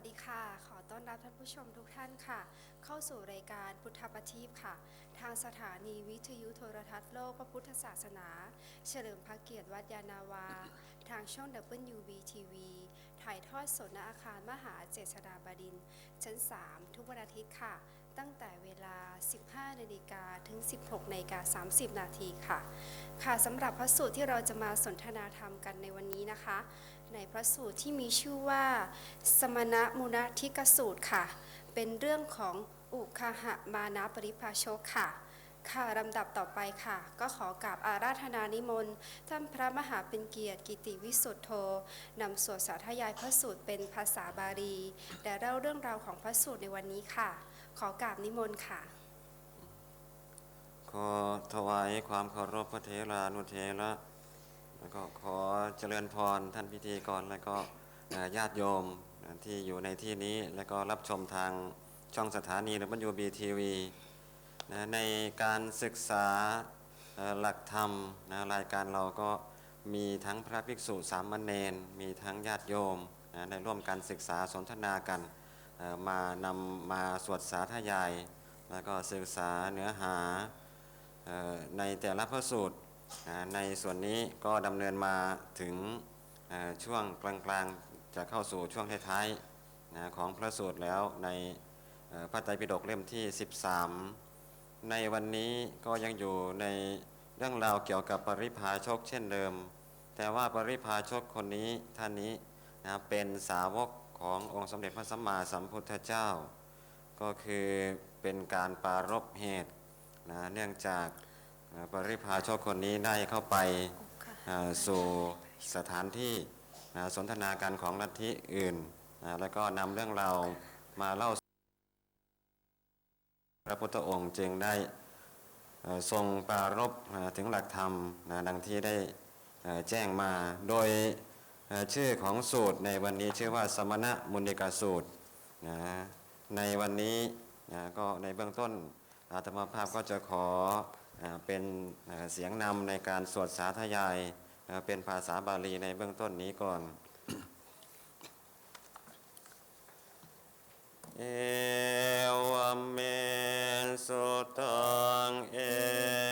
วัสดีค่ะ ขอต้อนรับท่านผู้ชมทุกท่านค่ะ เข้าสู่รายการพุทธประทีปค่ะ ทางสถานีวิทยุโทรทัศน์โลกพระพุทธศาสนา เฉลิมพระเกียรติวัดยานาวา ทางช่อง WBTV ถ่ายทอดสดณอาคารมหาเจษฎาบดินทร์ชั้น 3 ทุกวันอาทิตย์ค่ะ ตั้งแต่เวลา 15นาฬิกาถึง 16นาฬิกา30 นาทีค่ะ ค่ะสำหรับพระสูตรที่เราจะมาสนทนาธรรมกันในวันนี้นะคะ ในพระสูตรที่มีชื่อว่า สมณมุนทิกสูตรค่ะ เป็นเรื่องของอุคาหะมานะปริภาชกค่ะค่ะลำดับต่อไปค่ะ ก็ขอกราบอาราธนานิมนต์ท่านพระมหาเป็นเกียรติกิติวิสุทธโธนำสวดสาธยายพระสูตรเป็นภาษาบาลีและเล่าเรื่องราวของพระสูตรในวันนี้ค่ะ ขอกราบนิมนต์ค่ะ ขอถวายความเคารพพระเทรานุเทระแล้วก็ขอเจริญพรท่านพิธีกรและก็ญาติโยมที่อยู่ในที่นี้และก็รับชมทางช่องสถานีหรือบัญญูบีทีวีในการศึกษาหลักธรรมนะรายการเราก็มีทั้งพระภิกษุสามเณรมีทั้งญาติโยมนะได้ร่วมกันศึกษาสนทนากันมานำมาสวดสาธยาย แล้วก็ศึกษาเนื้อหา ในแต่ละพระสูตรในส่วนนี้ก็ดำเนินมาถึงช่วงกลางๆจะเข้าสู่ช่วงท้ายๆของพระสูตรแล้วในพระไตรปิฎกเล่มที่ 13 ในวันนี้ก็ยังอยู่ในเรื่องราวเกี่ยวกับปริพาชกเช่นเดิม แต่ว่าปริพาชกคนนี้ท่านนี้นะเป็นสาวกขององค์สมเด็จพระสัมมาสัมพุทธเจ้า ก็คือเป็นการปรารบเหตุ นะเนื่องจากเอ่อปริพาชกคนนี้ได้เข้าไปเอ่อสู่สถานที่นะสนทนาการของลัทธิอื่นนะแล้วก็นำเรื่องราวมาเล่าสู่พระพุทธองค์จึงได้เอ่อทรงปรารบนะถึงหลักธรรมนะดังที่ได้เอ่อแจ้งมาโดยเอ่อชื่อของสูตรในวันนี้ชื่อว่าสมณะมุนิกาสูตรนะในวันนี้นะก็ในเบื้องต้น อาตมาภาพก็จะขอเป็นเสียงนำในการสวดสาธยายเป็นภาษาบาลีในเบื้องต้นนี้ก่อน เอวเมสุตังเอ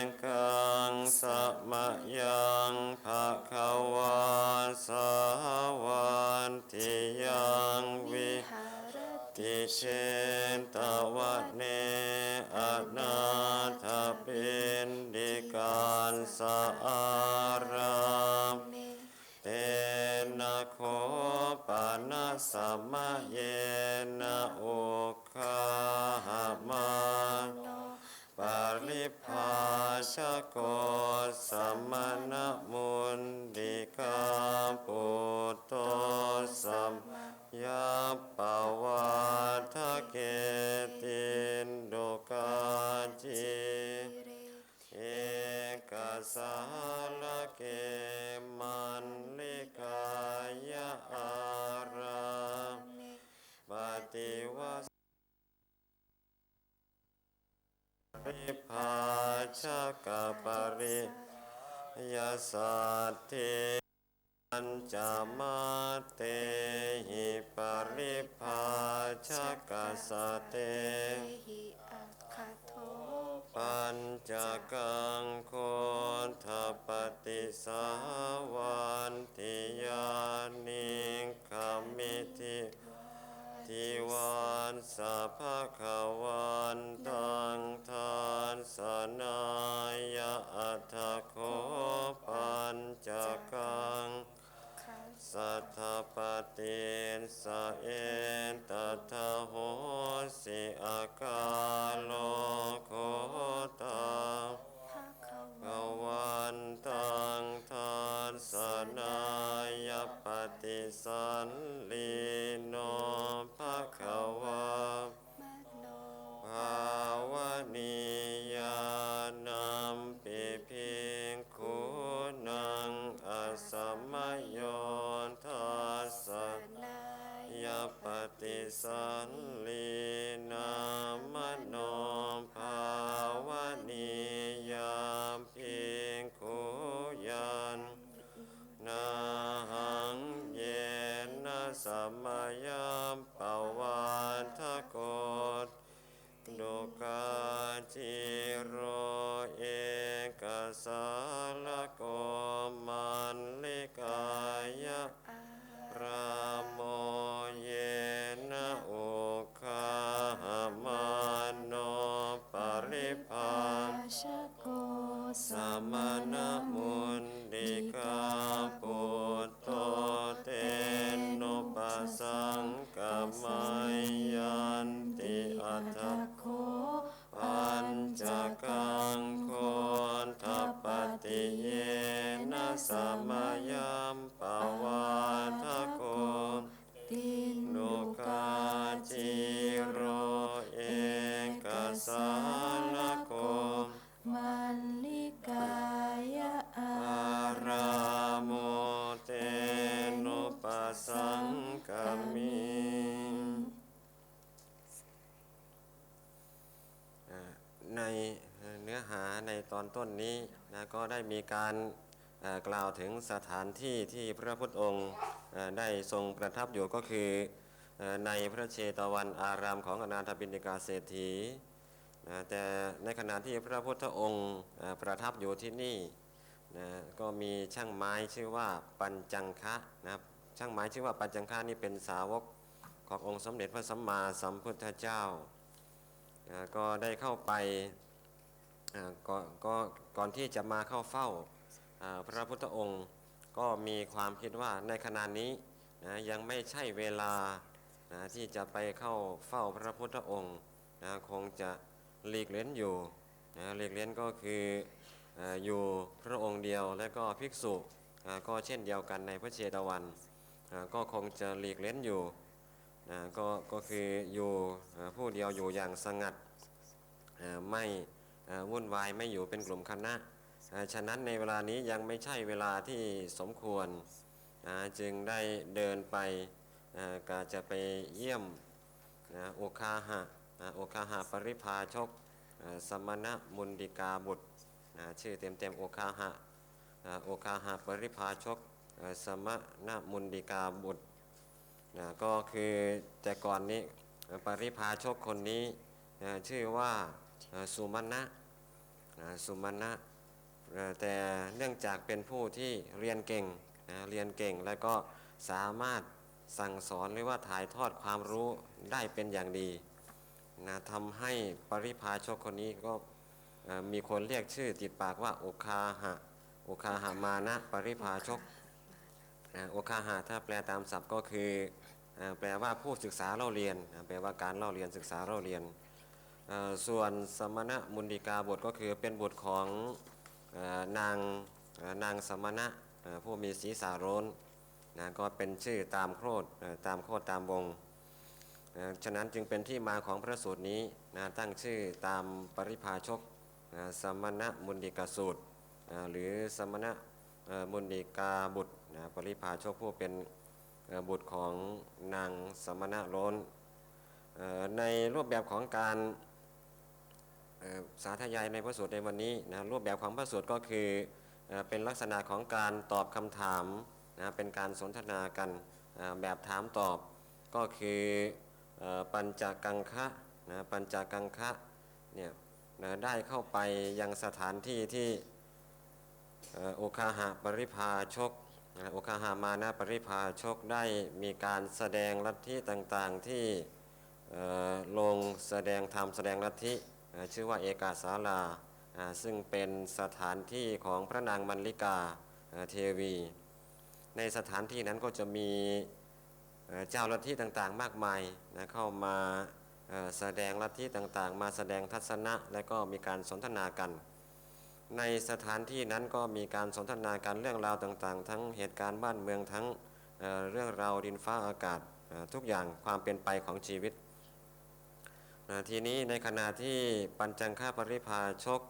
งกังสะมยังภะคะวาสาวันติยังวิหาติเช สะอารามเตนะโคปานะสัมมาเย กปริยสัตถิปัญจมาเตหิปริภาชกสเตหิอัคคโทปัญจกังโคทปฏิสาวันติยานิคามิทิทิวันสัพพะควัน สัทธปฏิสะเอนตถะโหสิอาคาโลโคตาภาคะภวันตังทานสนายปฏิสันลีโน ฏิ สมยัมปวาทโกตินนุกาจิโรเอกสารโกมันลิกายะอาอาราโมเตนุปัสสังกมิอ่าในเนื้อหาในตอนต้นนี้นะก็ได้มีการเอ่อ กล่าวถึงสถานที่ที่พระพุทธองค์ได้ทรงประทับอยู่ก็คือในพระเชตวันอารามของอนาถบิณฑิกาเศรษฐีนะแต่ในขณะที่พระพุทธองค์ประทับอยู่ที่นี่นะก็มีช่างไม้ชื่อว่าปัญจังคะนะครับช่างไม้ชื่อว่าปัญจังคะนี่เป็นสาวกขององค์สมเด็จพระสัมมาสัมพุทธเจ้าก็ได้เข้าไปก็ก็ก่อนที่จะมาเข้าเฝ้า พระพุทธองค์ก็มีความคิดว่าในขณะนี้นะยังไม่ใช่เวลานะที่จะไปเข้าเฝ้าพระพุทธองค์นะคงจะหลีกเล้นอยู่นะหลีกเล้นก็คือออยู่พระองค์เดียวและก็ภิกษุก็เช่นเดียวกันในพระเชตวัน ก็คงจะหลีกเล้นอยู่นะก็ก็คืออยู่ผู้เดียวอยู่อย่างสงัดไม่วุ่นวายไม่อยู่เป็นกลุ่มคณะ ฉะนั้นในเวลานี้ยังไม่ใช่เวลาที่สมควรจึงได้เดินไปก็จะไปเยี่ยมโอคาหะโอคาหะปริพาชกสมณมุนดิกาบุตรชื่อเต็มเต็มโอคาหะโอคาหะปริพาชกสมณมุนดิกาบุตรก็คือแต่ก่อนนี้ปริพาชกคนนี้ชื่อว่าสุมาณะสุมาณะ แต่เนื่องจากเป็นผู้ที่เรียนเก่งนะเรียนเก่งแล้วก็สามารถสั่งสอนหรือว่าถ่ายทอดความรู้ได้เป็นอย่างดีนะทำให้ปริพาชกคนนี้ก็มีคนเรียกชื่อติดปากว่าโอคาหะโอคาหามานะปริพาชกโอคาหะถ้าแปลตามศัพท์ก็คืออแปลว่าผู้ศึกษาเล่าเรียนแปลว่าการเล่าเรียนศึกษาเล่าเรียน ส่วนสมณะมุนดิกาบทก็คือเป็นบทของ นางนางสมณะผู้มีศีรษะโรนนะก็เป็นชื่อตามโคดตามโคดตามวงฉะนั้นจึงเป็นที่มาของพระสูตรนี้นะตั้งชื่อตามปริภาชกสมณะมุนิกสูตรหรือสมณะมุนิกาบุตรนะปริพาชกผู้เป็นบุตรของนางสมณะโรนเอ่อในรูปแบบของการ สาธยายในพระสูตรในวันนี้นะรูปแบบของพระสูตรก็คือเป็นลักษณะของการตอบคำถามนะเป็นการสนทนากันแบบถามตอบก็คือปัญจกังคะนะปัญจกังคะเนี่ยนะได้เข้าไปยังสถานที่ที่โอคาหะปริพาชกโอคาหามานะปริพาชกได้มีการแสดงลัทธิต่างๆที่ลงแสดงธรรมแสดงลัทธิ ชื่อว่าเอกาสาลาซึ่งเป็นสถานที่ของพระนางมันลิกาเทวี ในสถานที่นั้นก็จะมีเจ้าลัทธิต่างๆ มากมายนะเข้ามาแสดงลัทธิต่างๆ มาแสดงทัศนะและก็มีการสนทนากัน ในสถานที่นั้นก็มีการสนทนาการเรื่องราวต่างๆ ทั้งเหตุการณ์บ้านเมืองทั้งเรื่องราวดินฟ้าอากาศทุกอย่างความเป็นไปของชีวิต นะทีนี้ในขณะที่ปัญจังฆาปริพาชก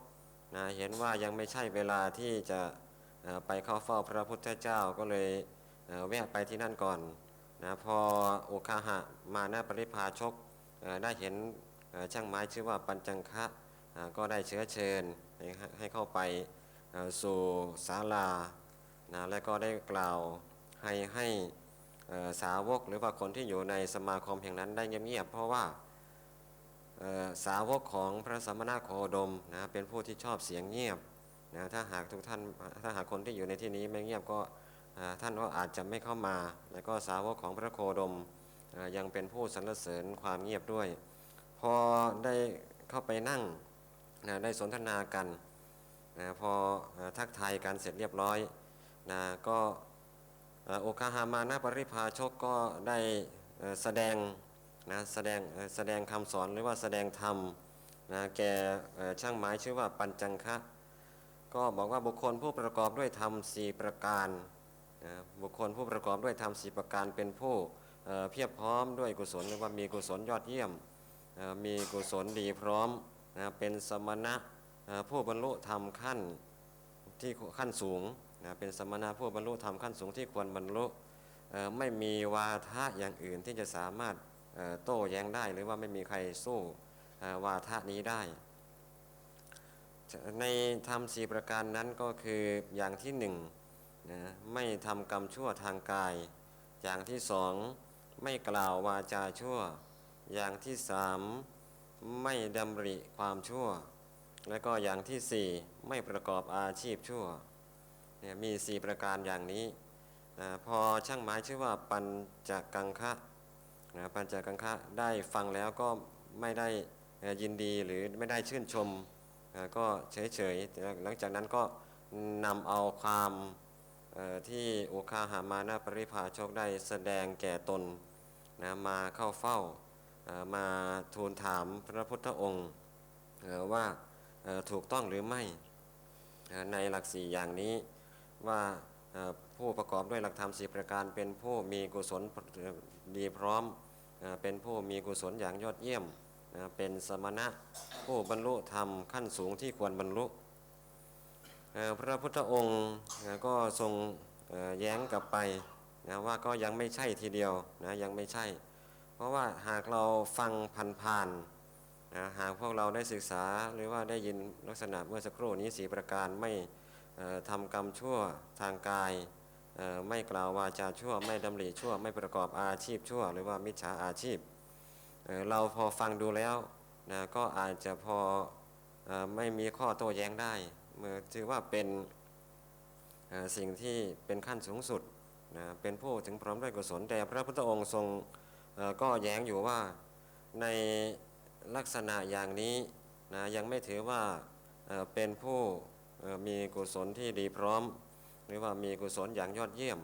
นะเห็นว่ายังไม่ใช่เวลาที่จะไปเข้าเฝ้าพระพุทธเจ้าก็เลยแวะไปที่นั่นก่อนนะพอโอคาหะมาหน้าปริพาชกได้เห็นช่างไม้ชื่อว่าปัญจังฆะอ่าก็ได้เชื้อเชิญให้ให้เข้าไปสู่ศาลานะและก็ได้กล่าวให้ให้สาวกหรือว่าคนที่อยู่ในสมาคมแห่งนั้นได้เงียบๆเพราะว่า สาวกของพระสมณโคดมนะเป็นผู้ที่ชอบเสียงเงียบนะถ้าหากทุกท่านถ้าหากคนที่อยู่ในที่นี้ไม่เงียบก็ท่านก็อาจจะไม่เข้ามา แล้วก็สาวกของพระโคดมยังเป็นผู้สรรเสริญความเงียบด้วย พอได้เข้าไปนั่งนะได้สนทนากันนะพอทักทายกันเสร็จเรียบร้อยนะก็โอคาหามานาปริพาชกก็ได้แสดง นะแสดงแสดงคำสอนหรือว่าแสดงธรรมนะแก่ช่างไม้ชื่อว่าปัญจังคะก็บอกว่าบุคคลผู้ประกอบด้วยธรรมสี่ประการนะบุคคลผู้ประกอบด้วยธรรมสี่ประการเป็นผู้เเพียบพร้อมด้วยกุศลหรือว่ามีกุศลยอดเยี่ยม มีกุศลดีพร้อมนะเป็นสมณะผู้บรรลุธรรมขั้นที่ขั้นสูงนะเป็นสมณะผู้บรรลุธรรมขั้นสูงที่ควรบรรลุไม่มีวาทะอย่างอื่นที่จะสามารถ โต้แย้งได้หรือว่าไม่มีใครสู้วาทะนี้ได้ ในธรรมสี่ประการนั้นก็คืออย่างที่หนึ่งนะไม่ทำกรรมชั่วทางกาย อย่างที่สองไม่กล่าววาจาชั่ว อย่างที่สามไม่ดำริความชั่ว และก็อย่างที่สี่ไม่ประกอบอาชีพชั่วเนี่ยมีสี่ประการอย่างนี้นะพอช่างไม้ชื่อว่าปัญจกังคะ นะปัญจกังคะได้ฟังแล้วก็ไม่ได้ยินดีหรือไม่ได้ชื่นชมก็เฉยๆหลังจากนั้นก็นำเอาความที่อุคาหามานาปริภาโชคได้แสดงแก่ตนนะมาเข้าเฝ้ามาทูลถามพระพุทธองค์ว่าถูกต้องหรือไม่ในหลักสี่อย่างนี้ว่า ผู้ประกอบด้วยหลักธรรมสี่ประการ เป็นผู้มีกุศลดีพร้อม เป็นผู้มีกุศลอย่างยอดเยี่ยม เป็นสมณะผู้บรรลุธรรมขั้นสูงที่ควรบรรลุ พระพุทธองค์ก็ทรงแย้งกลับไปนะว่าก็ยังไม่ใช่ทีเดียวนะยังไม่ใช่ เพราะว่าหากเราฟังผ่านๆนะหากพวกเราได้ศึกษาหรือว่าได้ยินลักษณะเมื่อสักครู่นี้สีประการไม่ทำกรรมชั่วทางกาย ไม่กล่าววาจาชั่ว ไม่ดำริชั่ว ไม่ประกอบอาชีพชั่ว หรือว่ามิจฉาอาชีพเเราพอฟังดูแล้วนะก็อาจจะพออไม่มีข้อโต้แย้งได้เมื่อถือว่าเป็นสิ่งที่เป็นขั้นสูงสุดนะเป็นผู้ถึงพร้อมด้วยกุศลแต่พระพุทธองค์ทรงก็แย้งอยู่ว่าในลักษณะอย่างนี้นะยังไม่ถือว่าเป็นผู้มีกุศลที่ดีพร้อม หรือว่ามีกุศลอย่างยอดเยี่ยม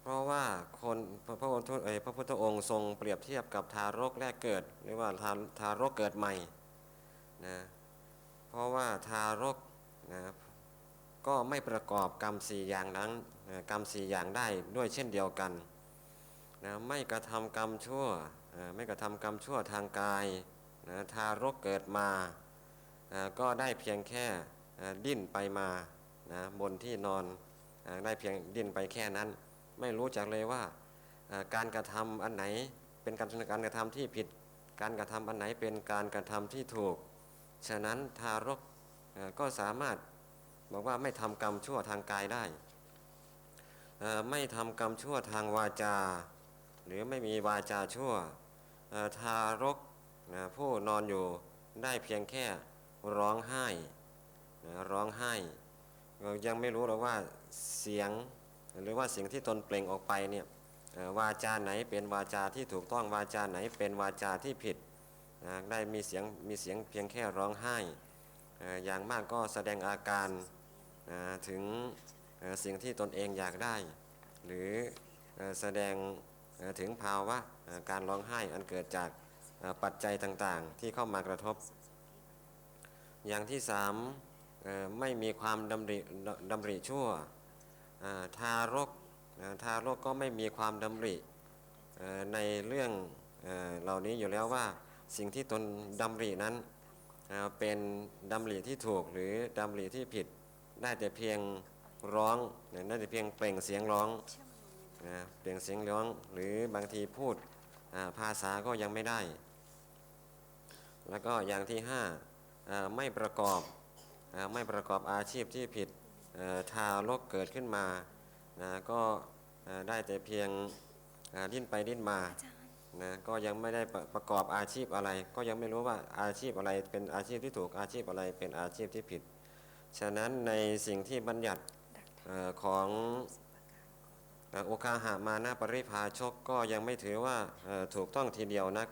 เพราะว่าคนพระองค์พระพุทธองค์ทรงเปรียบเทียบกับทารกแรกเกิด หรือว่าทาทารกเกิดใหม่นะเพราะว่าทารกนะก็ไม่ประกอบกรรมสี่อย่างนั้นนะกรรมสี่อย่างได้ด้วยเช่นเดียวกันนะไม่กระทำกรรมชั่วไม่กระทำกรรมชั่วทางกายนะทารกเกิดมา ก็ได้เพียงแค่ดิ้นไปมา นะบนที่นอนได้เพียงดิ้นไปแค่นั้น ไม่รู้จักเลยว่าการกระทำอันไหนเป็นการการกระทำที่ผิด การกระทำอันไหนเป็นการกระทำที่ถูก ฉะนั้นทารกก็สามารถบอกว่าไม่ทำกรรมชั่วทางกายได้ ไม่ทำกรรมชั่วทางวาจา หรือไม่มีวาจาชั่วทารกผู้นอนอยู่ได้เพียงแค่ร้องไห้ร้องไห้ เรายังไม่รู้หรอกว่าเสียงหรือว่าสิ่งที่ตนเปล่งออกไปเนี่ยวาจาไหนเป็นวาจาที่ถูกต้องวาจาไหนเป็นวาจาที่ผิดได้มีเสียงมีเสียงเพียงแค่ร้องไห้อย่างมากก็แสดงอาการถึงสิ่งที่ตนเองอยากได้ หรือแสดงถึงภาวะการร้องไห้อันเกิดจากปัจจัยต่างๆ ที่เข้ามากระทบ อย่างที่สาม ไม่มีความดำริดำริชั่วทารกทารกก็ไม่มีความดำริในเรื่องเออเหล่านี้อยู่แล้วว่าสิ่งที่ตนดำรินั้นเป็นดำริที่ถูกหรือดำริที่ผิดได้แต่เพียงร้องได้แต่เพียงเปล่งเสียงร้องเปล่งเสียงร้องหรือบางทีพูดภาษาก็ยังไม่ได้ แล้วก็อย่างที่ห้าไม่ประกอบ ไม่ประกอบอาชีพที่ผิดเอ่อทารกเกิดขึ้นมานะก็เอ่อได้แต่เพียงอ่าดิ้นไปดิ้นมานะก็ยังไม่ได้ประประกอบอาชีพอะไร ก็ยังไม่รู้ว่าอาชีพอะไรเป็นอาชีพที่ถูกอาชีพอะไรเป็นอาชีพที่ผิด ฉะนั้นในสิ่งที่บัญญัติเอ่อของเอ่อโอคาหามานาปริภาชกก็ยังไม่ถือว่าเอ่อถูกต้องทีเดียวนัก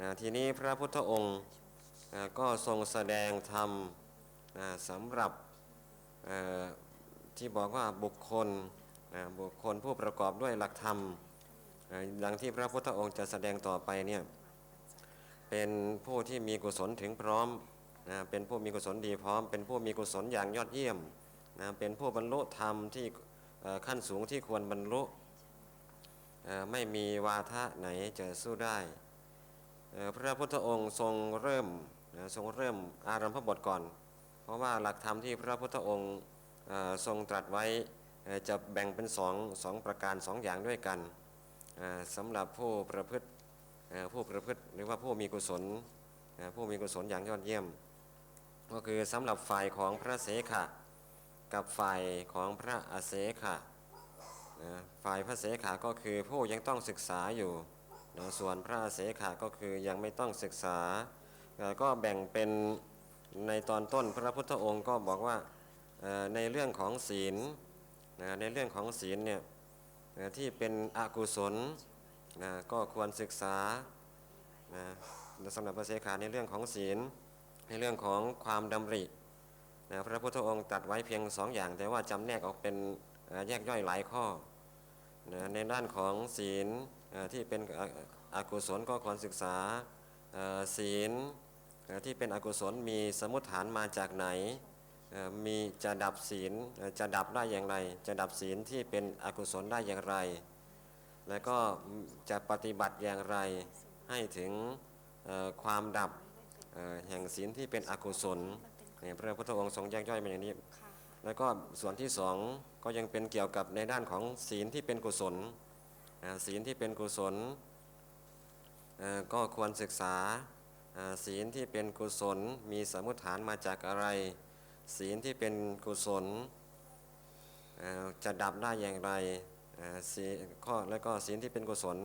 นะทีนี้พระพุทธองค์เอ่อก็ทรงแสดงธรรมนะ สำหรับที่บอกว่าบุคคลบุคคลผู้ประกอบด้วยหลักธรรมดังที่พระพุทธองค์จะแสดงต่อไปเนี่ยเป็นผู้ที่มีกุศลถึงพร้อมนะเป็นผู้มีกุศลดีพร้อม เป็นผู้มีกุศลอย่างยอดเยี่ยมนะเป็นผู้บรรลุธรรมที่ขั้นสูงที่ควรบรรลุไม่มีวาทะไหนจะสู้ได้ พระพุทธองค์ทรงเริ่มทรงเริ่มอารัมพบทก่อน เพราะว่าหลักธรรมที่พระพุทธองค์ทรงตรัสไว้จะแบ่งเป็นสองสองประการสองอย่างด้วยกันสำหรับผู้ประพฤติผู้ประพฤติหรือว่าผู้มีกุศลผู้มีกุศลอย่างยอดเยี่ยม ก็คือสำหรับฝ่ายของพระเสขะกับฝ่ายของพระอาเสขะฝ่ายพระเสขะก็คือผู้ยังต้องศึกษาอยู่ส่วนพระอาเสขะก็คือยังไม่ต้องศึกษาก็แบ่งเป็น ในตอนต้นพระพุทธองค์ก็บอกว่าในเรื่องของศีลนะในเรื่องของศีลเนี่ยที่เป็นอกุศลนะก็ควรศึกษานะสำหรับพระเสขาในเรื่องของศีล ในเรื่องของความดำรินะพระพุทธองค์ตัดไว้เพียงสองอย่าง แต่ว่าจำแนกออกเป็นแยกย่อยหลายข้อนะในด้านของศีลที่เป็นอกุศลก็ควรศึกษาศีล ที่เป็นอกุศลมีสมุฏฐานมาจากไหนมีจะดับศีลจะดับได้อย่างไร จะดับศีลที่เป็นอกุศลได้อย่างไร แล้วก็จะปฏิบัติอย่างไรให้ถึงความดับแห่งศีลที่เป็นอกุศลเนี่ยพระพุทธองค์ทรงแยกย่อยมาอย่างนี้ แล้วก็ส่วนที่สองก็ยังเป็นเกี่ยวกับในด้านของศีลที่เป็นกุศลศีลที่เป็นกุศลก็ควรศึกษา ศีลที่เป็นกุศลมีสมมุติฐานมาจากอะไร ศีลที่เป็นกุศลจะดับได้อย่างไรศีลข้อแล้วก็ศีลที่เป็นกุศล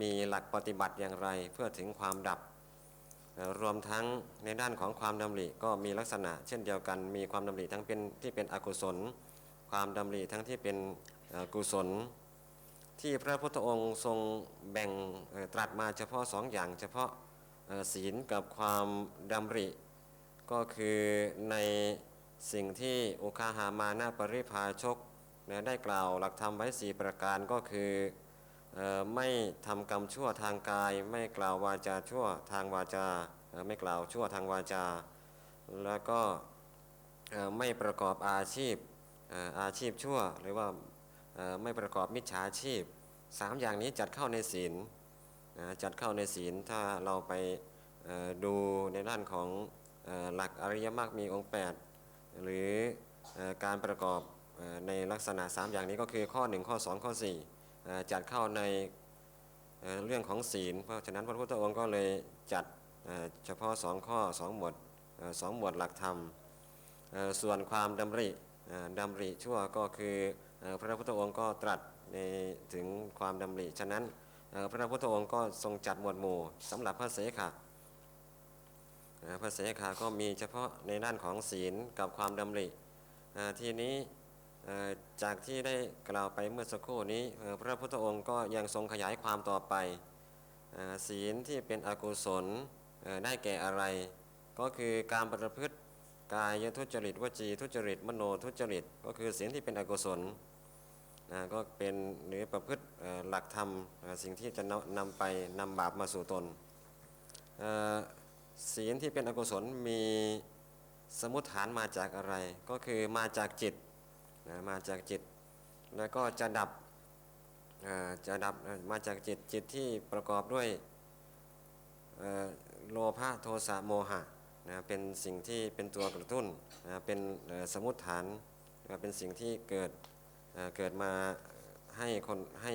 มีหลักปฏิบัติอย่างไรเพื่อถึงความดับ รวมทั้งในด้านของความดำริก็มีลักษณะ เช่นเดียวกันมีความดำริทั้งเป็นที่เป็นอกุศล ความดำริทั้งที่เป็นกุศล ที่พระพุทธองค์ทรงแบ่งตรัสมาเฉพาะสองอย่างเฉพาะ ศีลกับความดำริ ก็คือในสิ่งที่อุคาหามานาปริภาชกนะได้กล่าวหลักธรรมไว้สี่ประการก็คืออไม่ทำกรรมชั่วทางกาย ไม่กล่าววาจาชั่วทางวาจา ไม่กล่าวชั่วทางวาจา แล้วก็ไม่ประกอบอาชีพอาชีพชั่วหรือว่าไม่ประกอบมิจฉาชีพสามอย่างนี้จัดเข้าในศีล จัดเข้าในศีลถ้าเราไปดูในด้านของหลักอริยมรรคมีองค์ 8 หรือการประกอบในลักษณะ 3 อย่างนี้ก็คือข้อ 1 ข้อ 2 ข้อ 4 จัดเข้าในเรื่องของศีล เพราะฉะนั้นพระพุทธองค์ก็เลยจัดเฉพาะ 2 ข้อ 2 หมวดเอ่อสองหมวดหลักธรรม ส่วนความดำริเอ่อดำริชั่วก็คือพระพุทธองค์ก็ตรัสในถึงความดำริฉะนั้น พระพุทธองค์ก็ทรงจัดหมวดหมู่สำหรับพระเสขะอ่าพระเสขาก็มีเฉพาะในด้านของศีลกับความดำริทีนี้จากที่ได้กล่าวไปเมื่อสักครู่นี้พระพุทธองค์ก็ยังทรงขยายความต่อไปศีลที่เป็นอกุศลได้แก่อะไร ก็คือการประพฤติกายทุจริตวจีทุจริตมโนทุจริต ก็คือศีลที่เป็นอกุศล อ่าก็เป็นหรือประพฤติหลักธรรมสิ่งที่จะนำนำไปนำบาปมาสู่ตนเศีลที่เป็นอกุศลมีสมุฏฐานมาจากอะไร ก็คือมาจากจิตนะมาจากจิต แล้วก็จะดับจะดับมาจากจิตจิตที่ประกอบด้วยโลภะโทสะโมหะนะเป็นสิ่งที่เป็นตัวกระตุ้นนะเป็นสมุฏฐานนะเป็นสิ่งที่เกิด เกิดมาให้คนให้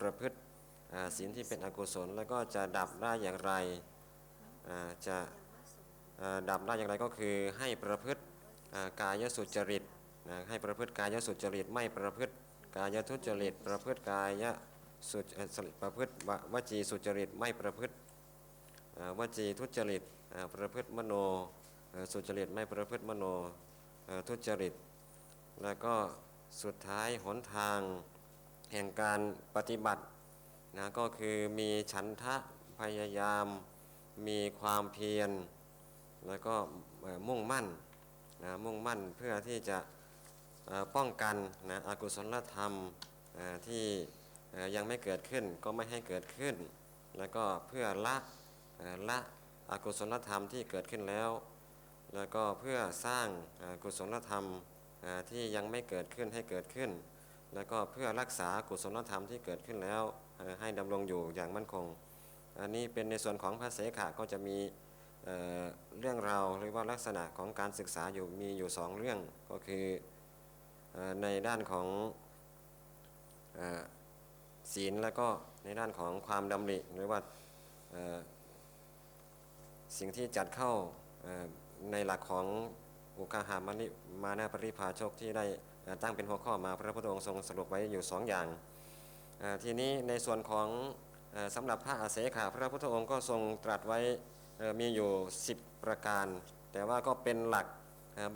ประพฤติศีลที่เป็นอกุศล แล้วก็จะดับได้อย่างไรจะดับได้อย่างไรก็คือให้ประพฤติอ่ากายสุจริตนะให้ประพฤติกายสุจริต ไม่ประพฤติกายทุจริต ประพฤติกายสุจเอ่อประพฤติวจีสุจริต ไม่ประพฤติวจีทุจริตประพฤติมโนสุจริต ไม่ประพฤติมโนทุจริต แล้วก็ สุดท้ายหนทางแห่งการปฏิบัตินะก็คือมีฉันทะพยายาม มีความเพียร แล้วก็มุ่งมั่นนะมุ่งมั่นเพื่อที่จะป้องกันนะอกุศลธรรมที่ยังไม่เกิดขึ้นก็ไม่ให้เกิดขึ้น แล้วก็เพื่อละละอกุศลธรรมที่เกิดขึ้นแล้ว แล้วก็เพื่อสร้างกุศลธรรม ที่ยังไม่เกิดขึ้นให้เกิดขึ้น แล้วก็เพื่อรักษากุศลธรรมที่เกิดขึ้นแล้วให้ดำรงอยู่อย่างมั่นคง อันนี้เป็นในส่วนของพระเสขะก็จะมีเเรื่องราวหรือว่าลักษณะของการศึกษาอยู่มีอยู่สองเรื่องก็คือในด้านของศีลแล้วก็ในด้านของความดำริหรือว่าสิ่งที่จัดเข้าในหลักของ อุคาหามานิมานาปริภาชกที่ได้ตั้งเป็นหัวข้อมาพระพุทธองค์ทรงสรุปไว้อยู่สองอย่าง ทีนี้ในส่วนของเอ่อสำหรับพระอาเสขะพระพุทธองค์ก็ทรงตรัสไว้มีอยู่ 10 ประการ แต่ว่าก็เป็นหลัก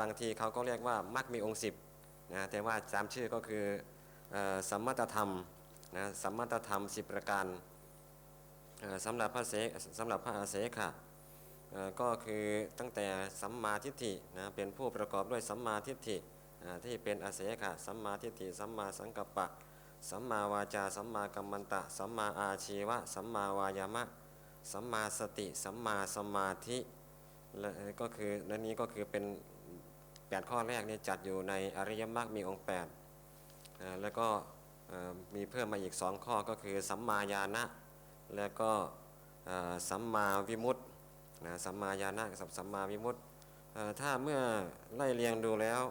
บางทีเขาก็เรียกว่ามักมีองค์ 10นะแต่ว่าจำชื่อก็คือสัมมาตธรรมนะสัมมาตธรรม 10 ประการสำหรับพระเสสำหรับพระอาเสขะ ก็คือตั้งแต่สัมมาทิฏฐินะเป็นผู้ประกอบด้วยสัมมาทิฏฐิที่เป็นอาเสขะสัมมาทิฏฐิสัมมาสังกัปปะ สัมมาวาจาสัมมากัมมันตะ สัมมาอาชีวะ สัมมาวายามะ สัมมาสติ สัมมาสมาธิและก็คือและนี้ก็คือเป็น8ข้อแรกนี่จัดอยู่ในอริยมรรคมีองค์8แล้วก็มีเพิ่มมาอีก 2 ข้อก็คือสัมมาญาณะแล้วก็สัมมาวิมุตติ นะสัมมาญาณะกับสัมมาวิมุตติถ้าเมื่อไล่เรียงดูแล้ว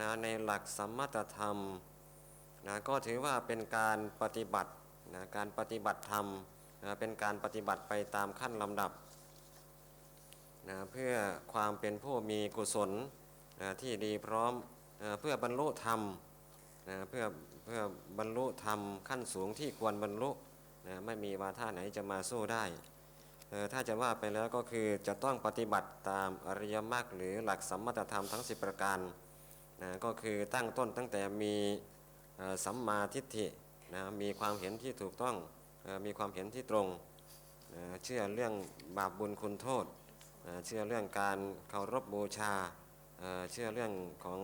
นะในหลักสัมมาตธรรมนะก็ถือว่าเป็นการปฏิบัตินะการปฏิบัติธรรมนะเป็นการปฏิบัติไปตามขั้นลำดับนะเพื่อความเป็นผู้มีกุศลนะที่ดีพร้อมนะเพื่อบรรลุธรรมนะเพื่อเพื่อบรรลุธรรมขั้นสูงที่ควรบรรลุนะไม่มีวาท่าไหนจะมาสู้ได้ ถ้าจะว่าไปแล้วก็คือจะต้องปฏิบัติตามอริยมรรคหรือหลักสัมมาตธรรมทั้ง 10 ประการนะก็คือตั้งต้นตั้งแต่มีสัมมาทิฏฐินะมีความเห็นที่ถูกต้องมีความเห็นที่ตรงเอ่อเชื่อเรื่องบาปบุญคุณโทษเอ่อเชื่อเรื่องการเคารพบูชาเชื่อเรื่องของ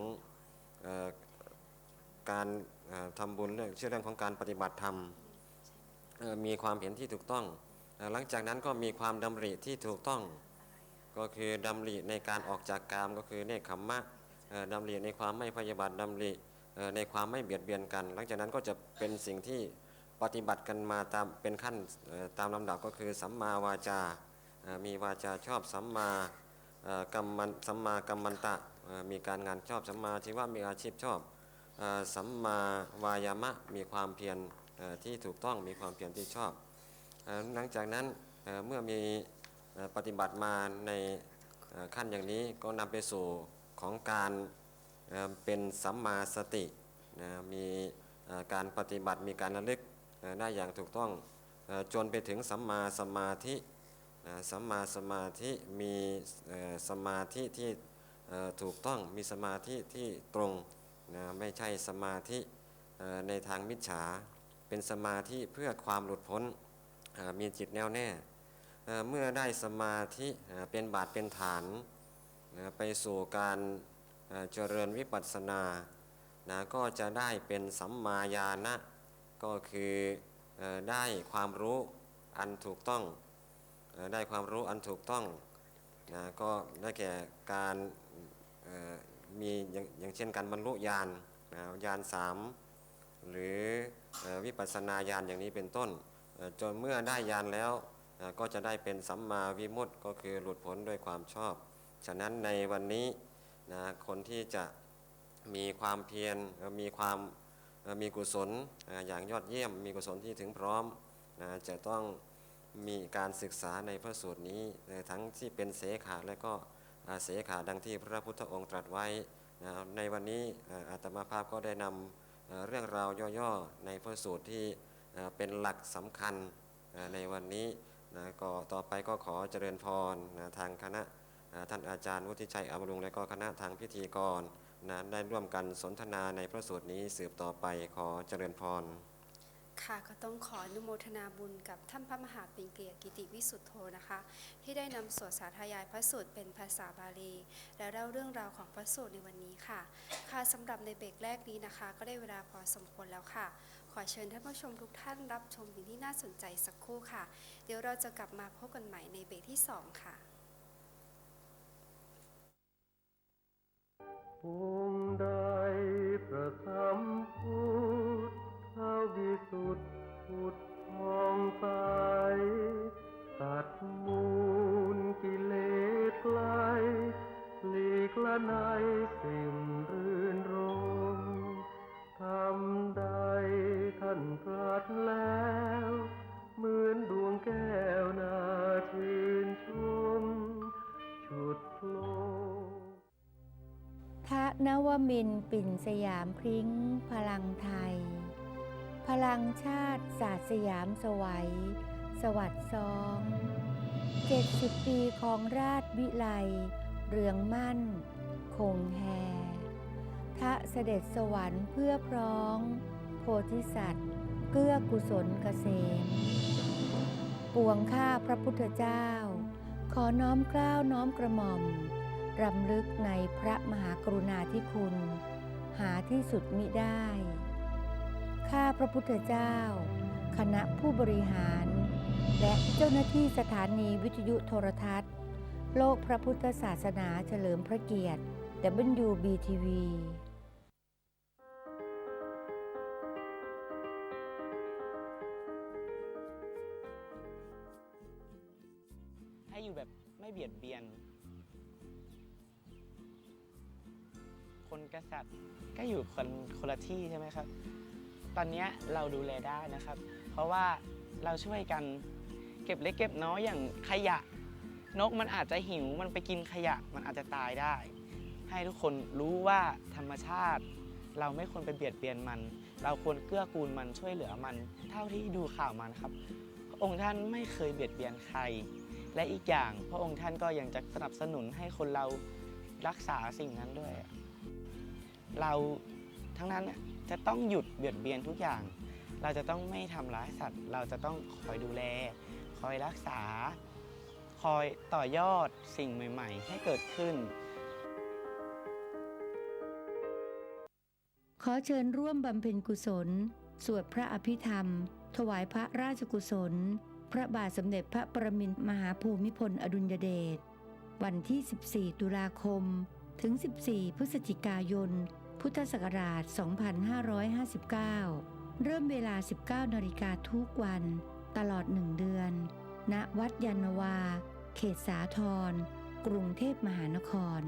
การเอ่อทำบุญเรื่องเชื่อเรื่องของการปฏิบัติธรรมมีความเห็นที่ถูกต้อง หลังจากนั้นก็มีความดำริที่ถูกต้อง ก็คือดำริในการออกจากกามก็คือเนคขมมะเอ่อดำริในความไม่พยาบาทดำริในความไม่เบียดเบียนกัน หลังจากนั้นก็จะเป็นสิ่งที่ปฏิบัติกันมาตามเป็นขั้นตามลำดับก็คือสัมมาวาจา มีวาจาชอบสัมมากัมมันสัมมากัมมันตะมีการงานชอบสัมมาชีวะมีอาชีพชอบสัมมาวายามะมีความเพียรที่ถูกต้องมีความเพียรที่ชอบ หลังจากนั้นเมื่อมีปฏิบัติมาในขั้นอย่างนี้ก็นำไปสู่ของการเป็นสัมมาสติมีการปฏิบัติมีการระลึกได้อย่างถูกต้องจนไปถึงสัมมาสมาธิสัมมาสมาธิมีสมาธิที่ถูกต้องมีสมาธิที่ตรงนะไม่ใช่สมาธิในทางมิจฉา เป็นสมาธิเพื่อความหลุดพ้น มีจิตแน่วแน่เมื่อได้สมาธิเป็นบาทเป็นฐานไปสู่การเจริญวิปัสสนานะก็จะได้เป็นสัมมาญาณะก็คืออได้ความรู้อันถูกต้องอได้ความรู้อันถูกต้องนะก็ได้แก่การมีอย่างอย่างเช่นการบรรลุญาณนะญาณสามหรืออวิปัสสนาญาณอย่างนี้เป็นต้น จนเมื่อได้ญาณแล้วก็จะได้เป็นสัมมาวิมุตติก็คือหลุดพ้นด้วยความชอบ ฉะนั้นในวันนี้นะคนที่จะมีความเพียรมีความมีกุศลอย่างยอดเยี่ยม มีกุศลที่ถึงพร้อมนะจะต้องมีการศึกษาในพระสูตรนี้ทั้งที่เป็นเสขาและก็เสขาดังที่พระพุทธองค์ตรัสไว้นะในวันนี้อาตมาภาพก็ได้นำเรื่องราวย่อๆในพระสูตรที่ เป็นหลักสำคัญในวันนี้นะก็ต่อไปก็ขอเจริญพรนะทางคณะท่านอาจารย์วุฒิชัยอมรุงและก็คณะทางพิธีกรนะได้ร่วมกันสนทนาในพระสูตรนี้สืบต่อไปขอเจริญพร ค่ะก็ต้องขออนุโมทนาบุญกับท่านพระมหาปิงเกียกิติวิสุทธโธนะคะ ที่ได้นำสวดสาธยายพระสูตรเป็นภาษาบาลี และเล่าเรื่องราวของพระสูตรในวันนี้ค่ะ ค่ะสำหรับในเบรกแรกนี้นะคะ ก็ได้เวลาพอสมควรแล้วค่ะ อเชิญท่านผู้ชมทุกท่านรับชมสิ่งที่น่าสนใจสักครู่ค่ะ เดี๋ยวเราจะกลับมาพบกันใหม่ในเบรกที่สองค่ะองค์ใดประทับพุทธวิสุทธิพุทธทองใสตัดมูลกิเลสไกลหลีกละในสิ่งเรื่นรมาดแล้ว เหมือนดวงแก้วนาชื่นชมชุดโลกทะนวมินปิ่นสยามพริ้งพลังไทย พลังชาติศาสตร์สยามสวัย สวัสดิ์ซองเจ็ดสิบปีของราชวิไลเรืองมั่น คงแฮทะเสด็จสวรรค์เพื่อพร้อง โพธิสัตว์ เกื้อกุศลเกษมปวงข้าพระพุทธเจ้า ขอน้อมกล้าวน้อมกระหม่อม รำลึกในพระมหากรุณาธิคุณ หาที่สุดมิได้ ข้าพระพุทธเจ้า คณะผู้บริหาร และเจ้าหน้าที่สถานีวิทยุโทรทัศน์ โลกพระพุทธศาสนาเฉลิมพระเกียรติ WBTV กษัตริย์ ก็อยู่คนคนละที่ใช่ไหมครับ ตอนนี้เราดูแลได้นะครับ เพราะว่าเราช่วยกันเก็บเล็กเก็บน้อยอย่างขยะ นกมันอาจจะหิวมันไปกินขยะมันอาจจะตายได้ ให้ทุกคนรู้ว่าธรรมชาติ เราไม่ควรไปเบียดเบียนมัน เราควรเกื้อกูลมันช่วยเหลือมัน เท่าที่ดูข่าวมานครับ องค์ท่านไม่เคยเบียดเบียนใคร และอีกอย่างพระองค์ท่านก็ยังจะสนับสนุนให้คนเรารักษาสิ่งนั้นด้วย เราทั้งนั้นจะต้องหยุดเบียดเบียนทุกอย่าง เราจะต้องไม่ทำร้ายสัตว์ เราจะต้องคอยดูแล คอยรักษา คอยต่อยอดสิ่งใหม่ ๆ ให้เกิดขึ้น ขอเชิญร่วมบำเพ็ญกุศล สวดพระอภิธรรม ถวายพระราชกุศล พระบาทสมเด็จพระประมินมหาภูมิพลอดุลยเดช วันที่ 14 ตุลาคม ถึง 14 พฤศจิกายน พุทธศักราช 2559 เริ่มเวลา 19นาฬิกาทุกวัน ตลอดหนึ่งเดือน ณ วัดยานวา เขตสาทร กรุงเทพมหานครอง